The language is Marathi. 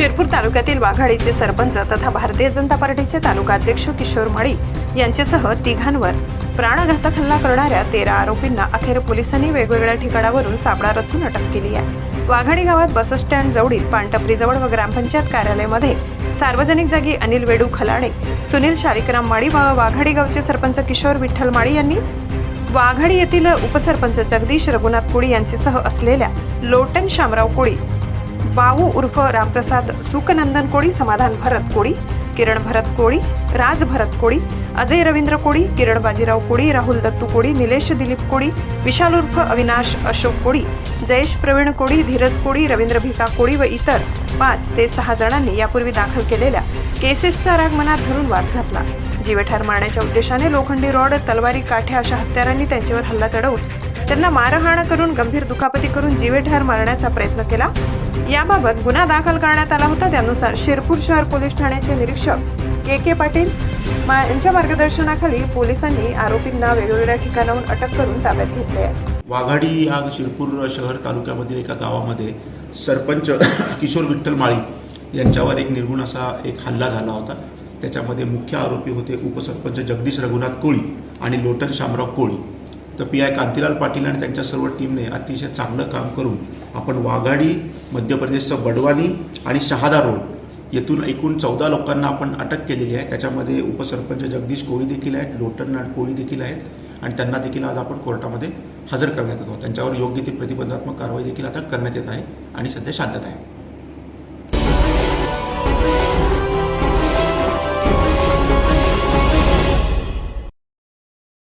शिरपूर तालुक्यातील वाघाडीचे सरपंच तथा भारतीय जनता पार्टीचे तालुका अध्यक्ष किशोर मळी यांच्यासह तिघांवर प्राणघातक हल्ला करणाऱ्या तेरा आरोपींना अखेर पोलिसांनी वेगवेगळ्या ठिकाणावरून सापळा रचून अटक केली आहे. वाघाडी गावात बसस्टँड जवळील पानटपरीजवळ व ग्रामपंचायत कार्यालयामध्ये सार्वजनिक जागी अनिल वेडू खलाणे सुनील शालिकराम माळी व वाघाडी गावचे सरपंच किशोर विठ्ठल माळी यांनी वाघाडी येथील उपसरपंच जगदीश रघुनाथ कोळी यांच्यासह असलेल्या लोटन शामराव कोळी बाऊ उर्फ रामप्रसाद सुकनंदन कोळी समाधान भरत कोळी किरण भरत कोळी राज भरत कोळी अजय रवींद्र कोळी किरण बाजीराव कोळी राहुल दत्तू कोळी निलेश दिलीप कोळी विशाल उर्फ अविनाश अशोक कोळी जयेश प्रवीण कोळी धीरज कोळी रवींद्र भिका कोळी व इतर पाच ते सहा जणांनी यापूर्वी दाखल केलेल्या केसेसचा राग मनात धरून वाद घातला. जीवेठार मारण्याच्या उद्देशाने लोखंडी रॉड तलवारी काठ्या अशा हत्यारांनी त्यांच्यावर हल्ला चढवून त्यांना मारहाण करून गंभीर दुखापती करून जीवेठार मारण्याचा प्रयत्न केला. याबाबत गुन्हा दाखल करण्यात आला होता. त्यानुसार शिरपूर शहर पोलीस ठाण्याचे निरीक्षक के के पाटील यांच्या मार्गदर्शनाखाली पोलिसांनी आरोपींना वेगवेगळ्या ठिकाणाहून अटक करून ताब्यात घेतले आहे. वाघाडी या शिरपूर शहर तालुक्यामधील एका गावामध्ये सरपंच किशोर विठ्ठल माळी यांच्यावर एक निर्गुण असा एक हल्ला झाला होता. त्याच्यामध्ये मुख्य आरोपी होते उपसरपंच जगदीश रघुनाथ कोळी आणि लोटन शामराव कोळी. तर पी आय कांतीलाल पाटील आणि त्यांच्या सर्व टीमने अतिशय चांगलं काम करून आपण वाघाडी मध्य प्रदेशचं बडवानी आणि शहादा रोड येथून एकूण चौदा लोकांना आपण अटक केलेली आहे. त्याच्यामध्ये उपसरपंच जगदीश कोळी देखील आहेत लोटन कोळी देखील आहेत आणि त्यांना देखील आज आपण कोर्टामध्ये हजर करण्यात येतो. त्यांच्यावर योग्य ती प्रतिबंधात्मक कारवाई देखील आता करण्यात येत आहे आणि सध्या शांतता आहे.